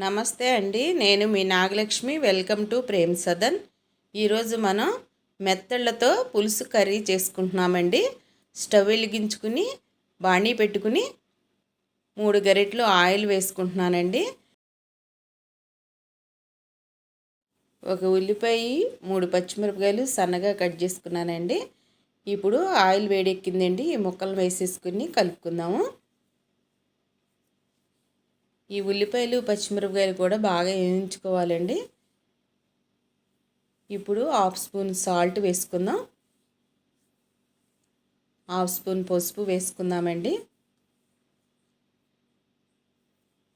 నమస్తే అండి. నేను మీ Nagalakshmi. Welcome to Prem Sadan. ఈరోజు మనం మెత్తళ్ళతో పులుసు కర్రీ చేసుకుంటున్నామండి. స్టవ్ వెలిగించుకుని బాణీ పెట్టుకుని మూడు గరిటలు ఆయిల్ వేసుకుంటున్నానండి. ఒక ఉల్లిపాయ మూడు పచ్చిమిరపకాయలు సన్నగా కట్ చేసుకున్నానండి. ఇప్పుడు ఆయిల్ వేడెక్కిందండి. ఈ ముక్కలు వేసేసుకుని కలుపుకుందాము. ఈ ఉల్లిపాయలు పచ్చిమిరపకాయలు కూడా బాగా వేయించుకోవాలండి. ఇప్పుడు హాఫ్ స్పూన్ సాల్ట్ వేసుకుందాం. హాఫ్ స్పూన్ పసుపు వేసుకుందామండి.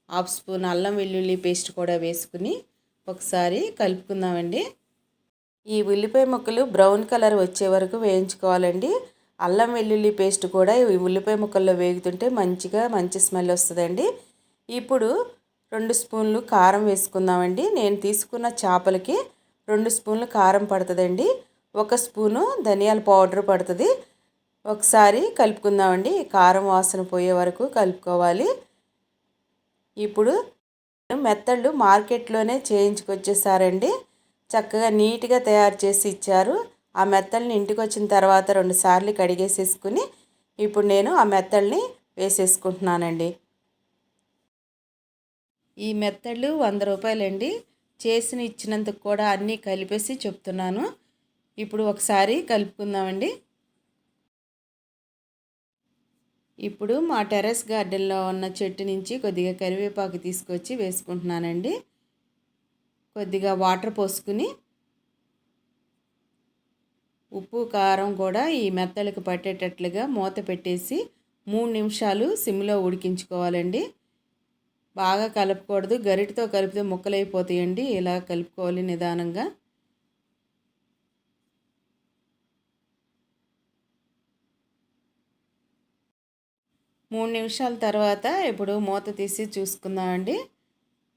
హాఫ్ స్పూన్ అల్లం వెల్లుల్లి పేస్ట్ కూడా వేసుకుని ఒకసారి కలుపుకుందామండి. ఈ ఉల్లిపాయ ముక్కలు బ్రౌన్ కలర్ వచ్చే వరకు వేయించుకోవాలండి. అల్లం వెల్లుల్లి పేస్ట్ కూడా ఈ ఉల్లిపాయ ముక్కల్లో వేగుతుంటే మంచిగా మంచి స్మెల్ వస్తుందండి. ఇప్పుడు రెండు స్పూన్లు కారం వేసుకుందామండి. నేను తీసుకున్న చేపలకి రెండు స్పూన్లు కారం పడుతుందండి. ఒక స్పూను ధనియాల పౌడర్ పడుతుంది. ఒకసారి కలుపుకుందామండి. కారం వాసన పోయే వరకు కలుపుకోవాలి. ఇప్పుడు మెత్తళ్ళు మార్కెట్లోనే చేయించుకొచ్చేసారండి. చక్కగా నీట్గా తయారు చేసి ఇచ్చారు. ఆ మెత్తల్ని ఇంటికి వచ్చిన తర్వాత రెండు సార్లు కడిగేసేసుకుని ఇప్పుడు నేను ఆ మెత్తల్ని వేసేసుకుంటున్నానండి. ఈ మెత్తడ్లు వంద రూపాయలండి. చేసిన ఇచ్చినందుకు కూడా అన్నీ కలిపేసి చెప్తున్నాను. ఇప్పుడు ఒకసారి కలుపుకుందామండి. ఇప్పుడు మా టెర్రస్ గార్డెన్లో ఉన్న చెట్టు నుంచి కొద్దిగా కరివేపాకు తీసుకొచ్చి వేసుకుంటున్నానండి. కొద్దిగా వాటర్ పోసుకుని ఉప్పు కారం కూడా ఈ మెత్తలకు పట్టేటట్లుగా మూత పెట్టేసి మూడు నిమిషాలు సిమ్లో ఉడికించుకోవాలండి. బాగా కలపకూడదు. గరిటతో కలిపితే ముక్కలైపోతాయండి. ఇలా కలుపుకోవాలి నిదానంగా. మూడు నిమిషాల తర్వాత ఇప్పుడు మూత తీసి చూసుకుందామండి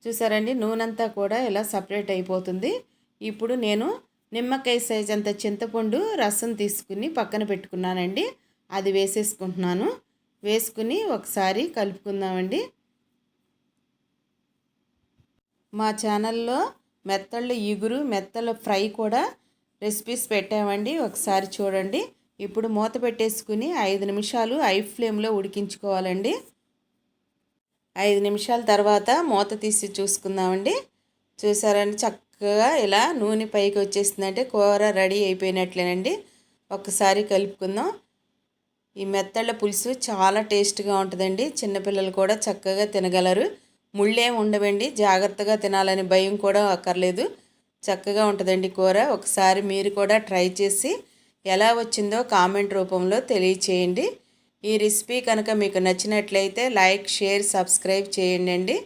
చూసారండి? నూనెంతా కూడా ఇలా సపరేట్ అయిపోతుంది. ఇప్పుడు నేను నిమ్మకాయ సైజ్ అంత చింతపండు రసం తీసుకుని పక్కన పెట్టుకున్నానండి. అది వేసేసుకుంటున్నాను. వేసుకుని ఒకసారి కలుపుకుందామండి. మా ఛానల్లో మెత్తళ్ళు ఇగురు మెత్తల ఫ్రై కూడా రెసిపీస్ పెట్టామండి. ఒకసారి చూడండి. ఇప్పుడు మూత పెట్టేసుకుని ఐదు నిమిషాలు ఐ ఫ్లేమ్లో ఉడికించుకోవాలండి. ఐదు నిమిషాల తర్వాత మూత తీసి చూసుకుందామండి. చూసారండి? చక్కగా ఇలా నూనె పైకి వచ్చేసిందంటే కూర రెడీ అయిపోయినట్లేనండి. ఒకసారి కలుపుకుందాం. ఈ మెత్తళ్ళ పులుసు చాలా టేస్ట్గా ఉంటుందండి. చిన్నపిల్లలు కూడా చక్కగా తినగలరు. ముళ్ళేం ఉండవండి. జాగ్రత్తగా తినాలని భయం కూడా అక్కర్లేదు. చక్కగా ఉంటుందండి కూర. ఒకసారి మీరు కూడా ట్రై చేసి ఎలా వచ్చిందో కామెంట్ రూపంలో తెలియచేయండి. ఈ రెసిపీ కనుక మీకు నచ్చినట్లయితే లైక్ షేర్ సబ్స్క్రైబ్ చేయండి